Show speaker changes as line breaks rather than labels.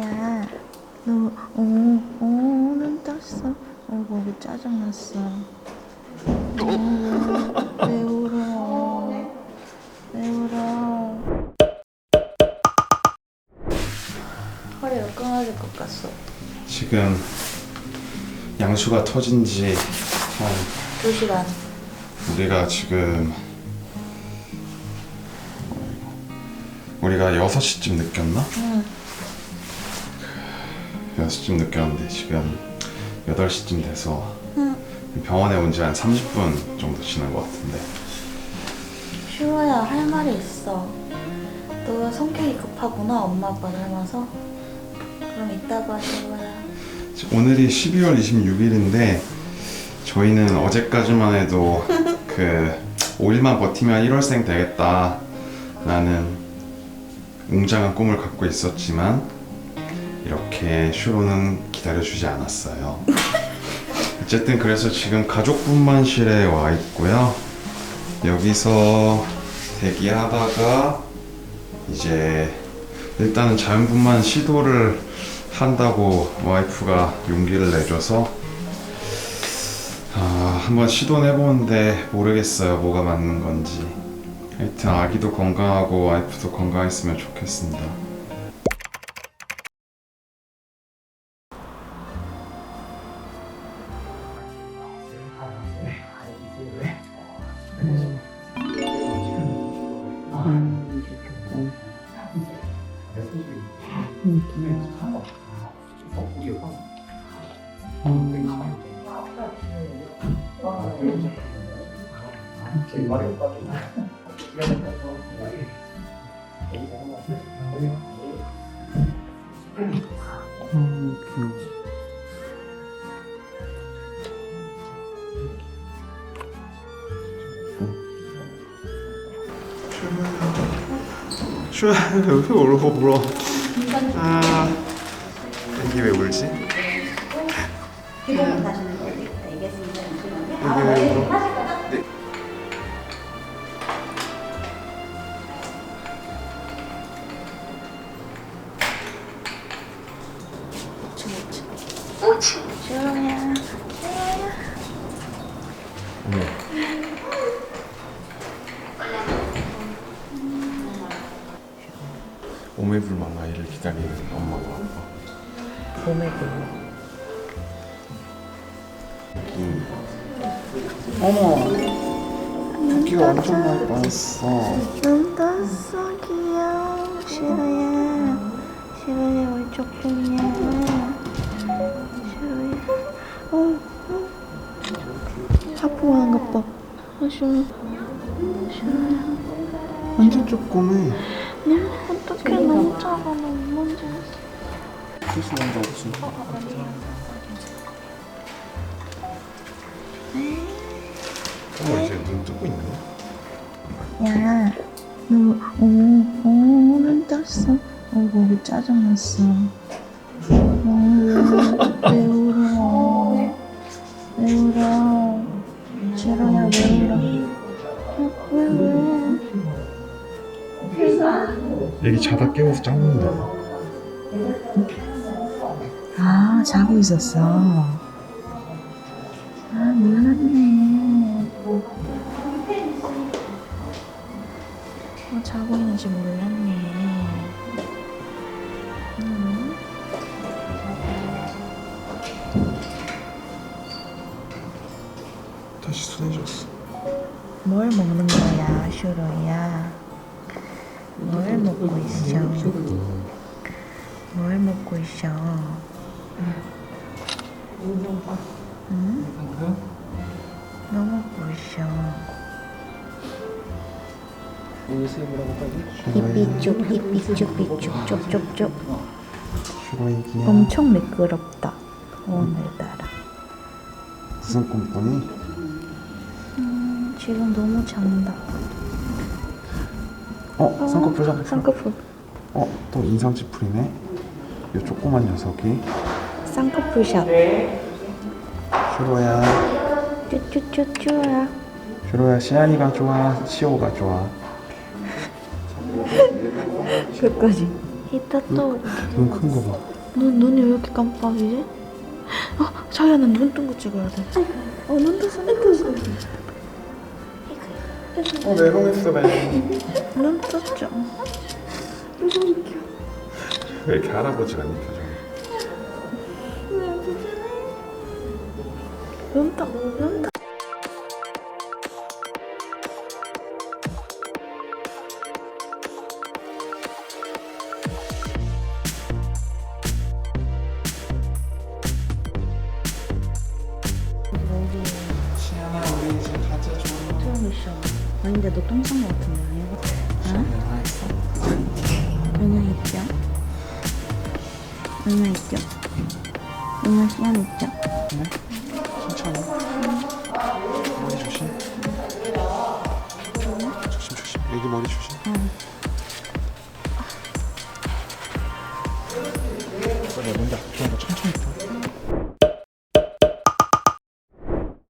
야, 너, 어, 어, 눈 떴어. 어, 거기 짜증났어. 어, 왜, 왜 울어? 왜 울어? 허리가 끊어질 것 같소.
지금 양수가 터진 지 한,
두 시간.
우리가 지금 우리가 6시쯤 느꼈나?
응.
6시쯤 느꼈는데 지금 8시쯤 돼서
응.
병원에 온 지 한 30분 정도 지난 것 같은데
슈아야, 할 말이 있어. 너 성격이 급하구나, 엄마 아빠 닮아서. 그럼 이따 봐, 슈아야.
오늘이 12월 26일인데 저희는 어제까지만 해도 그 5일만 버티면 1월생 되겠다 라는 웅장한 꿈을 갖고 있었지만 이렇게 슈로는 기다려주지 않았어요. 어쨌든 그래서 지금 가족분만실에 와 있고요. 여기서 대기하다가 이제 일단은 자연분만 시도를 한다고 와이프가 용기를 내줘서 아, 한번 시도는 해보는데 모르겠어요. 뭐가 맞는 건지. 하여튼 아기도 건강하고 와이프도 건강했으면 좋겠습니다 왜 울어 울어 아 이게 왜 울지? 울어? 네.
슈아야.
어머 오매불망 아이를 기다리는 엄마와 아빠
봄에 불러.
이
어머.
토끼가 완전 많이 빠졌어
눈 떴어, 귀여워. 슈아야. 슈아야, 왜 조금이야. 슈아야. 어, 어. 하품하는 것 봐. 아, 슈아. 슈아야.
완전 조그매
네? 너무 먼지.
실수 먼저 없어 어머 이제 눈 뜨고 있네
야, 너, 어, 어, 눈 떴어. 어, 거기 짜증났어. 어, 왜, 왜 울어? 왜 울어? 제로야, 왜 울어? 어, 왜, 왜?
애기 자다 깨워서 짱는다
아, 자고 있었어. 아, 몰랐네. 어, 자고 있는지 몰랐네. 음.
다시 순해졌어
뭘 먹는 거야, 슈로야? 뭘 먹고 있어? 뭘 먹고 있어? 응? 뭐 먹고 있어? 이삐쭉, 이삐쭉, 삐쭉, 쪽쪽쪽.
슈로 애기야
엄청 미끄럽다, 오늘따라.
무슨 꿈 꾸니?
음, 지금 너무 잔다.
어? 쌍꺼풀 잡았어
쌍꺼풀.
어? 또 인상 찌푸리네 요 조그만 녀석이
쌍꺼풀 샷.
슈로야
쭈쭈쭈쭈야.
슈로야 시안이가 좋아 시오가 좋아
끝까지. 이따
또눈큰 거 봐.
눈, 눈이 왜 이렇게 깜빡이지? 어, 자기야 나눈 뜬 거 찍어야 돼. 어, 눈 떴어, 눈 떴어.
어 메롱했어 메롱.
눈 떴죠.
왜 이렇게 할아버지 같니 표정?
눈 떠, 눈 떠. 아닌데 너 똥 싼 거 같은데 아니야? 응아 있죠? 응아 있죠? 응아 시안 있죠?
천천히. 머리 조심. 조심 조심. 여기 머리 조심.
응.
그래 먼저 앞으로 천천히 타.